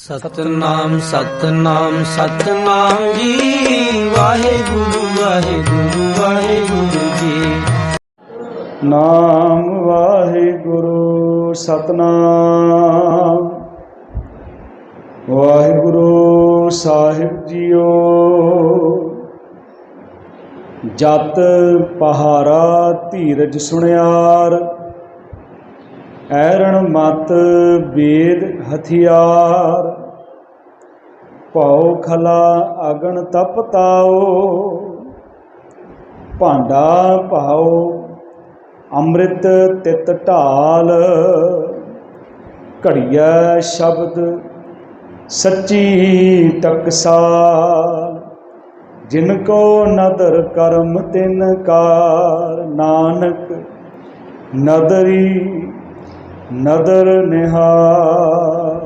ਸਤਨਾਮ ਸਤਨਾਮ ਸਤਨਾਮ ਜੀ। ਵਾਹਿਗੁਰੂ ਵਾਹਿਗੁਰੂ ਵਾਹਿਗੁਰੂ ਜੀ। ਨਾਮ ਵਾਹਿਗੁਰੂ, ਸਤਨਾਮ। ਵਾਹਿਗੁਰੂ ਸਾਹਿਬ ਜੀਓ। ਜਤ ਪਹਾਰਾ ਧੀਰਜ ਸੁਣਿਆਰ। ਐਰਣ ਮਤ ਵੇਦ ਹਥਿਆਰ। ਭਉ ਖਲਾ ਅਗਨ ਤਪ ਤਾਓ ਭਾਂਡਾ ਭਾਉ, ਅੰਮ੍ਰਿਤ ਤਿਤ ਢਾਲ। ਘੜੀਆ ਸ਼ਬਦ ਸੱਚੀ ਟਕਸਾਲ ਜਿਨ ਕੋ ਨਦਰ ਕਰਮ ਤਿਨ ਕਾਰ, ਨਾਨਕ ਨਦਰੀ ਨਦਰ ਨਿਹਾਲ।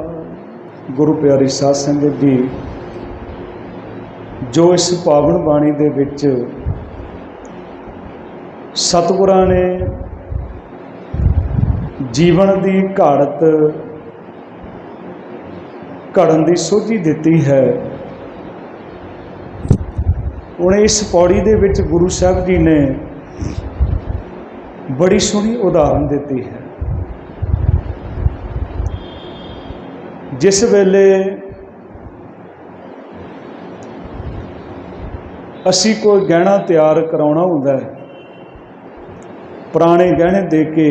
ਗੁਰੂ ਪਿਆਰੀ ਸਾਧ ਸੰਗਤ ਜੀ, ਜੋ ਇਸ ਪਾਵਨ ਬਾਣੀ ਦੇ ਵਿੱਚ ਸਤਿਗੁਰਾਂ ਨੇ ਜੀਵਨ ਦੀ ਘਾੜਤ ਘੜਨ ਦੀ ਸੋਝੀ ਦਿੱਤੀ ਹੈ ਹੁਣ ਇਸ ਪੌੜੀ ਦੇ ਵਿੱਚ ਗੁਰੂ ਸਾਹਿਬ ਜੀ ਨੇ ਬੜੀ ਸੋਹਣੀ ਉਦਾਹਰਨ ਦਿੱਤੀ ਹੈ। ਜਿਸ ਵੇਲੇ ਅਸੀਂ ਕੋਈ ਗਹਿਣਾ ਤਿਆਰ ਕਰਾਉਣਾ ਹੁੰਦਾ ਹੈ, ਪੁਰਾਣੇ ਗਹਿਣੇ ਦੇ ਕੇ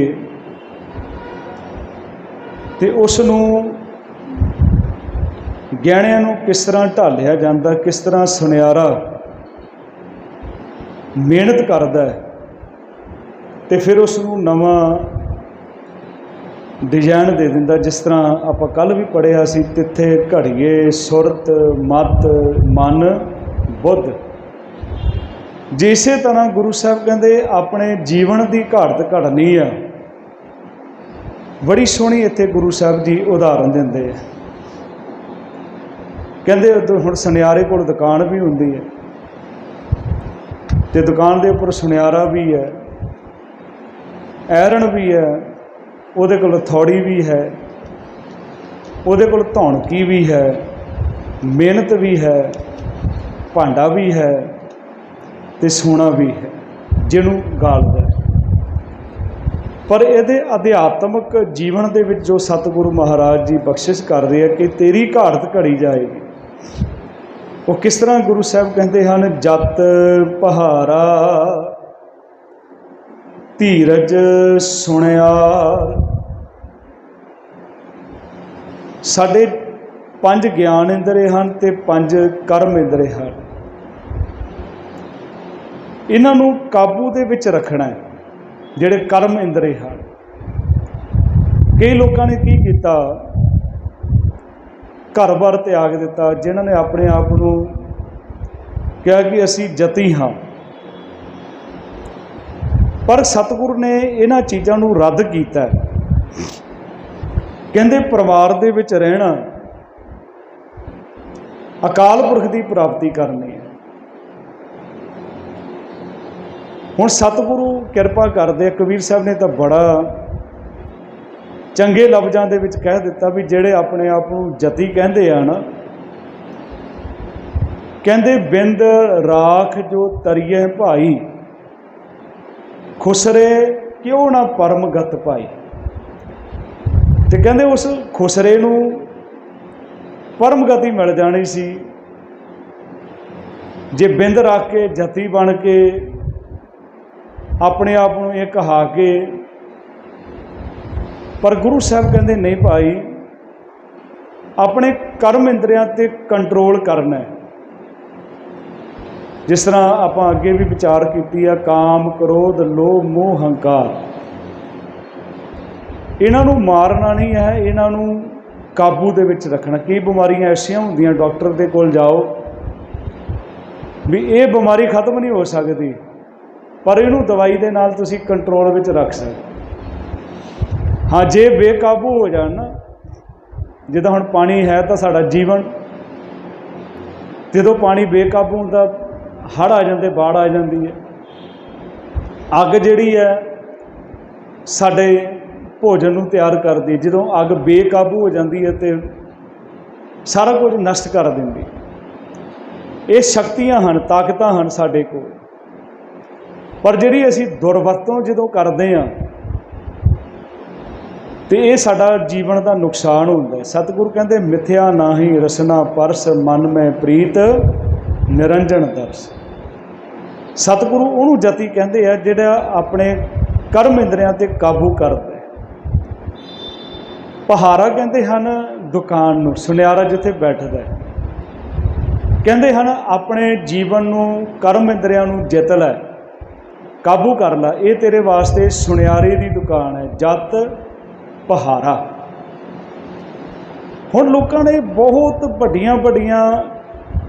ਤੇ ਉਸ ਨੂੰ ਗਹਿਣਿਆਂ ਨੂੰ ਕਿਸ ਤਰ੍ਹਾਂ ਢਾਲਿਆ ਜਾਂਦਾ, ਕਿਸ ਤਰ੍ਹਾਂ ਸੁਨਿਆਰਾ ਮਿਹਨਤ ਕਰਦਾ ਹੈ, ਤੇ ਫਿਰ ਉਸ ਨੂੰ ਨਵਾਂ ਡਿਜ਼ਾਈਨ ਦੇ ਦਿੰਦਾ, ਜਿਸ ਤਰ੍ਹਾਂ ਆਪਾਂ ਕੱਲ ਵੀ ਪੜ੍ਹਿਆ ਸੀ, ਤਿੱਥੇ ਘੜੀਏ, ਸੁਰਤ, ਮਤ, ਮਨ, ਬੁੱਧ। ਜਿਸੇ ਤਰ੍ਹਾਂ ਗੁਰੂ ਸਾਹਿਬ ਕਹਿੰਦੇ, ਆਪਣੇ ਜੀਵਨ ਦੀ ਘਾੜਤ ਘੜਨੀ ਆ, ਬੜੀ ਸੋਹਣੀ ਇੱਥੇ ਗੁਰੂ ਸਾਹਿਬ ਜੀ ਉਦਾਹਰਨ ਦਿੰਦੇ ਆ। ਕਹਿੰਦੇ ਉਦੋਂ ਹੁਣ ਸੁਨਿਆਰੇ ਕੋਲ ਦੁਕਾਨ ਵੀ ਹੁੰਦੀ ਹੈ ਤੇ ਦੁਕਾਨ ਦੇ ਉੱਪਰ ਸੁਨਿਆਰਾ ਵੀ ਹੈ ਐਰਨ ਵੀ ਹੈ ਉਹਦੇ ਕੋਲ ਥੌੜੀ ਵੀ ਹੈ, ਉਹਦੇ ਕੋਲ ਧੌਣਕੀ ਵੀ ਹੈ, ਮਿਹਨਤ ਵੀ ਹੈ, ਭਾਂਡਾ ਵੀ ਹੈ ਤੇ ਸੋਨਾ ਵੀ ਹੈ, ਜਿਹਨੂੰ ਗਾਲਦਾ ਪਰ ਇਹਦੇ ਅਧਿਆਤਮਕ ਜੀਵਨ ਦੇ ਵਿੱਚ ਜੋ ਸਤਿਗੁਰੂ ਮਹਾਰਾਜ ਜੀ ਬਖਸ਼ਿਸ਼ ਕਰਦੇ ਆ ਕਿ ਤੇਰੀ ਘਾੜਤ ਘੜੀ ਜਾਏਗੀ, ਉਹ ਕਿਸ ਤਰ੍ਹਾਂ ਗੁਰੂ ਸਾਹਿਬ ਕਹਿੰਦੇ ਹਨ, ਜਤ ਪਹਾਰਾ ਧੀਰਜ ਸੁਣਿਆ। ਸਾਡੇ ਪੰਜ ਗਿਆਨ ਇੰਦਰੇ ਹਨ ਤੇ ਪੰਜ ਕਰਮ ਇੰਦਰੇ ਹਨ। ਇਹਨਾਂ ਨੂੰ ਕਾਬੂ ਦੇ ਵਿੱਚ ਰੱਖਣਾ ਹੈ, ਜਿਹੜੇ ਕਰਮ ਇੰਦਰੇ ਹਨ। ਕਈ ਲੋਕਾਂ ਨੇ ਕੀ ਕੀਤਾ? ਘਰ-ਬਾਰ ਤਿਆਗ ਦਿੱਤਾ, ਜਿਨ੍ਹਾਂ ਨੇ ਆਪਣੇ ਆਪ ਨੂੰ ਕਿਹਾ ਕਿ ਅਸੀਂ ਜਤੀ ਹਾਂ। ਪਰ ਸਤਿਗੁਰੂ ਨੇ ਇਹਨਾਂ ਚੀਜ਼ਾਂ ਨੂੰ ਰੱਦ ਕੀਤਾ ਕਹਿੰਦੇ ਪਰਿਵਾਰ ਦੇ ਵਿੱਚ ਰਹਿਣਾ ਅਕਾਲ ਪੁਰਖ ਦੀ ਪ੍ਰਾਪਤੀ ਕਰਨੀ ਹੈ। ਹੁਣ ਸਤਿਗੁਰੂ ਕਿਰਪਾ ਕਰਦੇ ਆ, ਕਬੀਰ ਸਾਹਿਬ ਨੇ ਤਾਂ ਬੜਾ ਚੰਗੇ ਲਫ਼ਜ਼ਾਂ ਦੇ ਵਿੱਚ ਕਹਿ ਦਿੱਤਾ ਵੀ ਜਿਹੜੇ ਆਪਣੇ ਆਪ ਨੂੰ ਜਤੀ ਕਹਿੰਦੇ ਆ ਨਾ ਕਹਿੰਦੇ ਬਿੰਦ ਰਾਖ ਜੋ ਤਰੀਏ ਭਾਈ। ਖੁਸਰੇ ਕਿਉਂ ਨਾ ਪਰਮਗਤ ਪਾਈ ਤੇ ਕਹਿੰਦੇ ਉਸ ਖੁਸਰੇ ਨੂੰ ਪਰਮਗਤੀ ਮਿਲ ਜਾਣੀ ਸੀ। ਜੇ ਬਿੰਦ ਰੱਖ ਕੇ ਜਤੀ ਬਣ ਕੇ, ਆਪਣੇ ਆਪ ਨੂੰ ਇਹ ਕਹਾ ਕੇ, ਪਰ ਗੁਰੂ ਸਾਹਿਬ ਕਹਿੰਦੇ, ਨਹੀਂ ਭਾਈ, ਆਪਣੇ ਕਰਮ ਇੰਦਰੀਆਂ ਤੇ ਕੰਟਰੋਲ ਕਰਨਾ ਹੈ। ਜਿਸ ਤਰ੍ਹਾਂ ਆਪਾਂ ਅੱਗੇ ਵੀ ਵਿਚਾਰ ਕੀਤੀ ਆ, ਕਾਮ, ਕ੍ਰੋਧ, ਲੋਭ, ਮੋਹ, ਹੰਕਾਰ। ਇਹਨਾਂ ਨੂੰ ਮਾਰਨਾ ਨਹੀਂ ਹੈ, ਇਹਨਾਂ ਨੂੰ ਕਾਬੂ ਦੇ ਵਿੱਚ ਰੱਖਣਾ। ਕੀ ਬਿਮਾਰੀਆਂ ਐਸੀਆਂ ਹੁੰਦੀਆਂ ਡਾਕਟਰ ਦੇ ਕੋਲ ਜਾਓ ਵੀ ਇਹ ਬਿਮਾਰੀ ਖਤਮ ਨਹੀਂ ਹੋ ਸਕਦੀ, ਪਰ ਇਹਨੂੰ ਦਵਾਈ ਦੇ ਨਾਲ ਤੁਸੀਂ ਕੰਟਰੋਲ ਵਿੱਚ ਰੱਖ ਸਕਦੇ ਹਾਂ। ਜੇ ਬੇਕਾਬੂ ਹੋ ਜਾਣ ਨਾ, ਜਿੱਦਾਂ ਹੁਣ ਪਾਣੀ ਹੈ ਤਾਂ ਸਾਡਾ ਜੀਵਨ, ਜਦੋਂ ਪਾਣੀ ਬੇਕਾਬੂ ਹੁੰਦਾ ਹੜ੍ਹ ਆ ਜਾਂਦੇ, ਬਾੜ ਆ ਜਾਂਦੀ ਹੈ। ਅੱਗ ਜਿਹੜੀ ਹੈ, ਸਾਡੇ ਭੋਜਨ ਨੂੰ ਤਿਆਰ ਕਰਦੀ ਜਦੋਂ ਅੱਗ ਬੇਕਾਬੂ ਹੋ ਜਾਂਦੀ ਹੈ ਤੇ ਸਾਰਾ ਕੁਝ ਨਸ਼ਟ ਕਰ ਦਿੰਦੀ ਇਹ ਸ਼ਕਤੀਆਂ ਹਨ, ਤਾਕਤਾਂ ਹਨ ਸਾਡੇ ਕੋਲ। ਪਰ ਜਿਹੜੀ ਅਸੀਂ ਦੁਰਵਰਤੋਂ ਜਦੋਂ ਕਰਦੇ ਹਾਂ, ਤੇ ਇਹ ਸਾਡਾ ਜੀਵਨ ਦਾ ਨੁਕਸਾਨ ਹੁੰਦਾ ਹੈ। ਸਤਿਗੁਰੂ ਕਹਿੰਦੇ, ਮਿਥਿਆ ਨਾਹੀ ਰਸਨਾ ਪਰਸ ਮਨ ਮੈਂ ਪ੍ਰੀਤ। ਨਿਰੰਜਨ ਦਰਸ। ਸਤਿਗੁਰੂ ਉਹਨੂੰ ਜਤੀ ਕਹਿੰਦੇ ਆ ਜਿਹੜਾ ਆਪਣੇ ਕਰਮ ਇੰਦਰੀਆਂ ਤੇ ਕਾਬੂ ਕਰਦਾ ਪਹਾਰਾ ਕਹਿੰਦੇ ਹਨ, ਦੁਕਾਨ ਨੂੰ, ਸੁਨਿਆਰਾ ਜਿੱਥੇ ਬੈਠਦਾ ਹੈ। ਕਹਿੰਦੇ ਹਨ, ਆਪਣੇ ਜੀਵਨ ਨੂੰ, ਕਰਮ ਇੰਦਰੀਆਂ ਨੂੰ ਜਿੱਤ ਲੈ, ਕਾਬੂ ਕਰ ਲੈ, ਇਹ ਤੇਰੇ ਵਾਸਤੇ ਸੁਨਿਆਰੇ ਦੀ ਦੁਕਾਨ ਹੈ, ਜਤ ਪਹਾਰਾ ਹੁਣ ਲੋਕਾਂ ਨੇ ਬਹੁਤ ਵੱਡੀਆਂ ਵੱਡੀਆਂ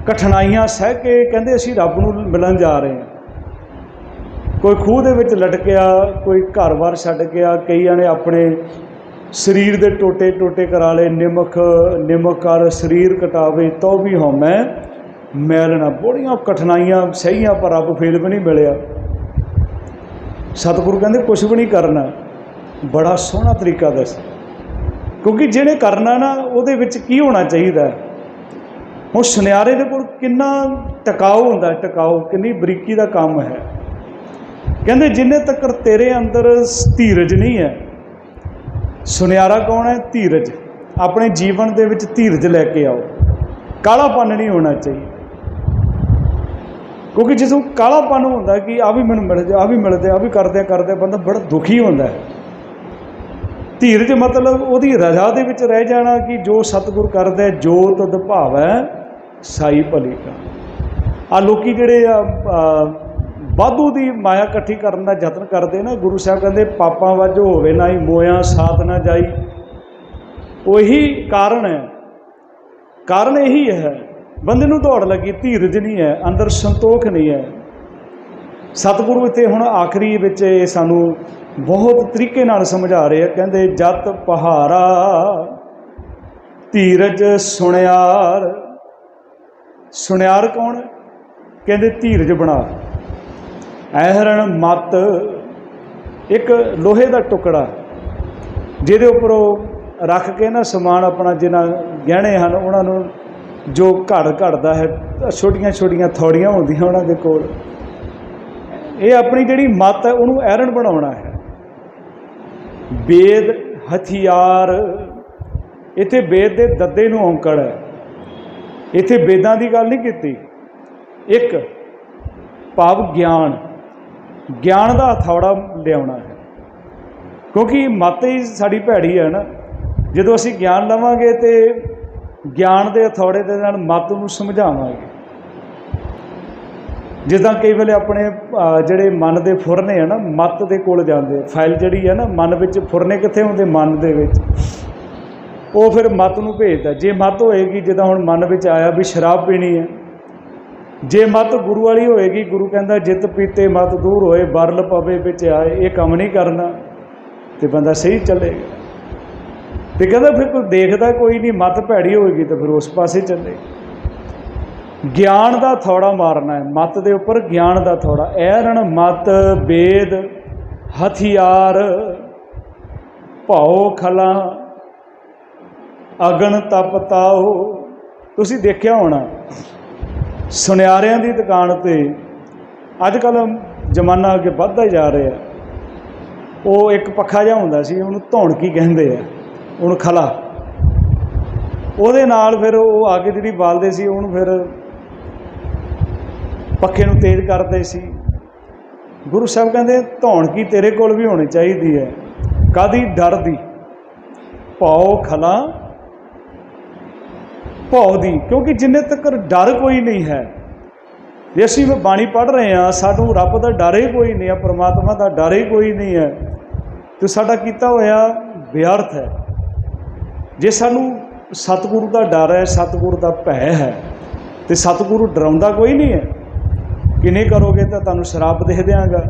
ਕਠਿਨਾਈਆਂ ਸਹਿ ਕੇ ਕਹਿੰਦੇ ਅਸੀਂ ਰੱਬ ਨੂੰ ਮਿਲਣ ਜਾ ਰਹੇ ਹਾਂ। ਕੋਈ ਖੂਹ ਦੇ ਵਿੱਚ ਲਟਕਿਆ, ਕੋਈ ਘਰ-ਬਾਰ ਛੱਡ ਗਿਆ ਕਈਆਂ ਨੇ ਆਪਣੇ ਸਰੀਰ ਦੇ ਟੋਟੇ ਟੋਟੇ ਕਰਾ ਲਏ, ਨਿਮਖ ਨਿਮਕ ਕਰ, ਸਰੀਰ ਕਟਾਵੇ, ਤੋ ਵੀ ਹਉਮੈ ਮੈਲ ਨਾ। ਬੜੀਆਂ ਕਠਿਨਾਈਆਂ ਸਹੀਆਂ ਪਰ ਰੱਬ ਫੇਰ ਵੀ ਨਹੀਂ ਮਿਲਿਆ। ਸਤਿਗੁਰੂ ਕਹਿੰਦੇ ਕੁਝ ਵੀ ਨਹੀਂ ਕਰਨਾ। ਬੜਾ ਸੋਹਣਾ ਤਰੀਕਾ ਦੱਸ ਕਿਉਂਕਿ ਜਿਹਨੇ ਕਰਨਾ ਨਾ, ਉਹਦੇ ਵਿੱਚ ਕੀ ਹੋਣਾ ਚਾਹੀਦਾ? ਹੁਣ ਸੁਨਿਆਰੇ ਦੇ ਕੋਲ ਕਿੰਨਾ ਟਿਕਾਊ ਹੁੰਦਾ ਹੈ, ਟਿਕਾਊ ਕਿੰਨੀ ਬਰੀਕੀ ਦਾ ਕੰਮ ਹੈ। ਕਹਿੰਦੇ ਜਿੰਨੇ ਤੱਕ ਤੇਰੇ ਅੰਦਰ ਧੀਰਜ ਨਹੀਂ ਹੈ ਸੁਨਿਆਰਾ ਕੌਣ ਹੈ? ਧੀਰਜ। ਆਪਣੇ ਜੀਵਨ ਦੇ ਵਿੱਚ ਧੀਰਜ ਲੈ ਕੇ ਆਓ। ਕਾਲਾਪਨ ਨਹੀਂ ਹੋਣਾ ਚਾਹੀਦਾ। ਕਿਉਂਕਿ ਜਿਸ ਨੂੰ ਕਾਲਾਪਨ ਹੁੰਦਾ ਕਿ ਆ ਵੀ ਮੈਨੂੰ ਮਿਲ ਜਾ ਆ ਵੀ ਮਿਲਦੇ ਆ ਵੀ ਕਰਦੇ ਕਰਦੇ ਬੰਦਾ ਬੜਾ ਦੁਖੀ ਹੁੰਦਾ ਹੈ। ਧੀਰਜ ਮਤਲਬ ਉਹਦੀ ਰਜ਼ਾ ਦੇ ਵਿੱਚ ਰਹਿ ਜਾਣਾ ਕਿ ਜੋ ਸਤਿਗੁਰ ਕਰਦਾ ਹੈ, ਜੋ ਤਦ ਭਾਵੈ ਸਾਈ ਭਲੀ ਕਾ ਆ ਲੋਕੀ ਜਿਹੜੇ ਆ ਵਾਧੂ ਦੀ ਮਾਇਆ ਇਕੱਠੀ ਕਰਨ ਦਾ ਯਤਨ ਕਰਦੇ ਨਾ, ਗੁਰੂ ਸਾਹਿਬ ਕਹਿੰਦੇ, ਪਾਪਾਂ ਵੱਜ ਹੋਵੇ ਨਾ ਹੀ ਮੋਇਆ ਸਾਥ ਨਾ ਜਾਈ। ਉਹੀ ਕਾਰਨ ਹੈ। ਕਾਰਨ ਇਹੀ ਹੈ, ਬੰਦੇ ਨੂੰ ਦੌੜ ਲੱਗੀ, ਧੀਰਜ ਨਹੀਂ ਹੈ, ਅੰਦਰ ਸੰਤੋਖ ਨਹੀਂ ਹੈ। ਸਤਿਗੁਰੂ ਇੱਥੇ ਹੁਣ ਆਖਰੀ ਵਿੱਚ ਸਾਨੂੰ ਬਹੁਤ ਤਰੀਕੇ ਨਾਲ ਸਮਝਾ ਰਹੇ ਆ, ਕਹਿੰਦੇ, ਜਤ ਪਹਾਰਾ ਧੀਰਜ ਸੁਣਿਆਰ ਸੁਨਿਆਰ ਕੌਣ ਕਹਿੰਦੇ ਧੀਰਜ ਬਣਾ। ਐਹਰਣ ਮਤ ਇੱਕ ਲੋਹੇ ਦਾ ਟੁਕੜਾ। ਜਿਹਦੇ ਉੱਪਰ ਉਹ ਰੱਖ ਕੇ ਨਾ ਸਮਾਨ ਆਪਣਾ ਜਿਨ੍ਹਾਂ ਗਹਿਣੇ ਹਨ, ਉਹਨਾਂ ਨੂੰ ਜੋ ਘੜ ਘੜਦਾ ਹੈ, ਛੋਟੀਆਂ ਛੋਟੀਆਂ ਥੌੜੀਆਂ ਹੁੰਦੀਆਂ ਉਹਨਾਂ ਦੇ ਕੋਲ। ਇਹ ਆਪਣੀ ਜਿਹੜੀ ਮੱਤ ਹੈ, ਉਹਨੂੰ ਐਰਨ ਬਣਾਉਣਾ ਹੈ। ਵੇਦ ਹਥਿਆਰ। ਇੱਥੇ ਵੇਦ ਦੇ ਦੱਦੇ ਨੂੰ ਔਂਕੜ ਹੈ। ਇੱਥੇ ਵੇਦਾਂ ਦੀ ਗੱਲ ਨਹੀਂ ਕੀਤੀ। ਇੱਕ, ਭਾਵ ਗਿਆਨ। ਗਿਆਨ ਦਾ ਹਥੌੜਾ ਲਿਆਉਣਾ ਹੈ। ਕਿਉਂਕਿ ਮੱਤ ਹੀ ਸਾਡੀ ਭੈੜੀ ਹੈ ਨਾ। ਜਦੋਂ ਅਸੀਂ ਗਿਆਨ ਲਵਾਂਗੇ ਤੇ ਗਿਆਨ ਦੇ ਹਥੌੜੇ ਦੇ ਨਾਲ ਮੱਤ ਨੂੰ ਸਮਝਾਵਾਂਗੇ। ਜਿੱਦਾਂ ਕਈ ਵੇਲੇ ਆਪਣੇ ਜਿਹੜੇ ਮਨ ਦੇ ਫੁਰਨੇ ਆ ਨਾ, ਮੱਤ ਦੇ ਕੋਲ ਜਾਂਦੇ ਫਾਈਲ ਜਿਹੜੀ ਹੈ ਨਾ, ਮਨ ਵਿੱਚ ਫੁਰਨੇ ਕਿੱਥੇ ਹੁੰਦੇ? ਮਨ ਦੇ ਵਿੱਚ। ਉਹ ਫਿਰ ਮੱਤ ਨੂੰ ਭੇਜਦਾ ਜੇ ਮੱਤ ਹੋਏਗੀ, ਜਿੱਦਾਂ ਹੁਣ ਮਨ ਵਿੱਚ ਆਇਆ ਵੀ ਸ਼ਰਾਬ ਪੀਣੀ ਹੈ। ਜੇ ਮੱਤ ਗੁਰੂ ਵਾਲੀ ਹੋਏਗੀ, ਗੁਰੂ ਕਹਿੰਦਾ ਜਿੱਤ ਪੀਤੇ ਮਤ ਦੂਰ ਹੋਏ ਬਰਲ ਪਵੇ ਵਿੱਚ ਆਏ, ਇਹ ਕੰਮ ਨਹੀਂ ਕਰਨਾ। ਤੇ ਬੰਦਾ ਸਹੀ ਚੱਲੇਗਾ। ਤੇ ਕਹਿੰਦਾ ਫਿਰ ਕੋਈ ਦੇਖਦਾ ਕੋਈ ਨਹੀਂ, ਮਤ ਭੈੜੀ ਹੋਏਗੀ ਤਾਂ ਫਿਰ ਉਸ ਪਾਸੇ ਚੱਲੇ। ਗਿਆਨ ਦਾ ਥੋੜਾ ਮਾਰਨਾ ਹੈ। ਮਤ ਦੇ ਉੱਪਰ ਗਿਆਨ ਦਾ ਥੋੜਾ। ਐਰਣ ਮਤ ਵੇਦ ਹਥਿਆਰ, ਭਾਉ, ਖਲਾ ਅਗਨ ਤਪ ਤਾਓ ਤੁਸੀਂ ਦੇਖਿਆ ਹੋਣਾ, ਸੁਨਿਆਰਿਆਂ ਦੀ ਦੁਕਾਨ ਤੇ ਅੱਜ ਕੱਲ ਜ਼ਮਾਨਾ ਅੱਗੇ ਵੱਧਦਾ ਜਾ ਰਿਹਾ। ਉਹ ਇੱਕ ਪੱਖਾ ਜਿਹਾ ਹੁੰਦਾ ਸੀ, ਉਹਨੂੰ ਧੌਣਕੀ ਕਹਿੰਦੇ ਆ, ਉਹਨੂੰ ਖਲਾ। ਉਹਦੇ ਨਾਲ ਫਿਰ ਉਹ ਆ ਕੇ ਜਿਹੜੀ ਬਾਲਦੇ ਸੀ, ਉਹਨੂੰ ਫਿਰ ਪੱਖੇ ਨੂੰ ਤੇਜ਼ ਕਰਦੇ ਸੀ। ਗੁਰੂ ਸਾਹਿਬ ਕਹਿੰਦੇ, ਧੌਣਕੀ ਤੇਰੇ ਕੋਲ ਵੀ ਹੋਣੀ ਚਾਹੀਦੀ ਹੈ। ਕਾਦੀ ਡਰ ਦੀ। ਭਉ ਖਲਾ ਭਉ ਦੀ, ਕਿਉਂਕਿ ਜਿੰਨੇ ਤੱਕ ਡਰ ਕੋਈ ਨਹੀਂ ਹੈ। ਜੇ ਅਸੀਂ ਬਾਣੀ ਪੜ੍ਹ ਰਹੇ ਹਾਂ, ਸਾਨੂੰ ਰੱਬ ਦਾ ਡਰ ਹੀ ਕੋਈ ਨਹੀਂ ਹੈ, ਪ੍ਰਮਾਤਮਾ ਦਾ ਡਰ ਹੀ ਕੋਈ ਨਹੀਂ ਹੈ। ਤੇ ਸਾਡਾ ਕੀਤਾ ਹੋਇਆ ਵਿਅਰਥ ਹੈ। ਜੇ ਸਾਨੂੰ ਸਤਿਗੁਰੂ ਦਾ ਡਰ ਹੈ, ਸਤਿਗੁਰੂ ਦਾ ਭੈ ਹੈ, ਤੇ ਸਤਿਗੁਰੂ ਡਰਾਉਂਦਾ ਕੋਈ ਨਹੀਂ ਹੈ ਕਿ ਕਰੋਗੇ ਤਾਂ ਤੁਹਾਨੂੰ ਸ਼ਰਾਪ ਦੇ ਦਿਆਂਗਾ।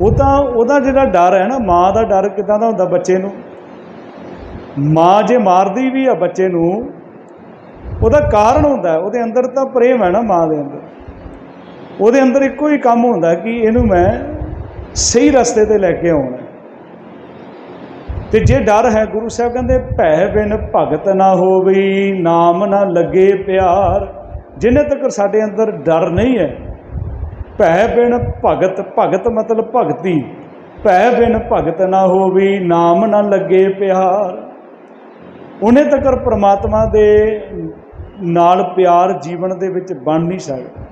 ਉਹ ਤਾਂ, ਉਹਦਾ ਜਿਹੜਾ ਡਰ ਹੈ ਨਾ, ਮਾਂ ਦਾ ਡਰ ਕਿਦਾਂ ਦਾ ਹੁੰਦਾ ਬੱਚੇ ਨੂੰ? ਮਾਂ ਜੇ ਮਾਰਦੀ ਵੀ ਆ ਬੱਚੇ ਨੂੰ ਉਹਦਾ ਕਾਰਨ ਹੁੰਦਾ ਉਹਦੇ ਅੰਦਰ ਤਾਂ ਪ੍ਰੇਮ ਹੈ ਨਾ ਮਾਂ ਦੇ ਅੰਦਰ। ਉਹਦੇ ਅੰਦਰ ਇੱਕੋ ਹੀ ਕੰਮ ਹੁੰਦਾ ਕਿ ਇਹਨੂੰ ਮੈਂ ਸਹੀ ਰਸਤੇ ਤੇ ਲੈ ਕੇ ਆਉਣਾ ਹੈ। ਤੇ ਜੇ ਡਰ ਹੈ, ਗੁਰੂ ਸਾਹਿਬ ਕਹਿੰਦੇ, ਭੈ ਬਿਨ ਭਗਤ ਨਾ ਹੋਵੀ, ਨਾਮ ਨਾ ਲੱਗੇ ਪਿਆਰ। ਜਿੰਨੇ ਤੱਕ ਸਾਡੇ ਅੰਦਰ ਡਰ ਨਹੀਂ ਹੈ, ਭੈ ਬਿਨ ਭਗਤ ਭਗਤ ਮਤਲਬ ਭਗਤੀ। ਭੈ ਬਿਨ ਭਗਤ ਨਾ ਹੋਵੀ, ਨਾਮ ਨਾ ਲੱਗੇ ਪਿਆਰ। ਉਹਨੇ ਤੱਕ ਪ੍ਰਮਾਤਮਾ ਦੇ ਨਾਲ ਪਿਆਰ ਜੀਵਨ ਦੇ ਵਿੱਚ ਬਣ ਨਹੀਂ ਸਕਦਾ।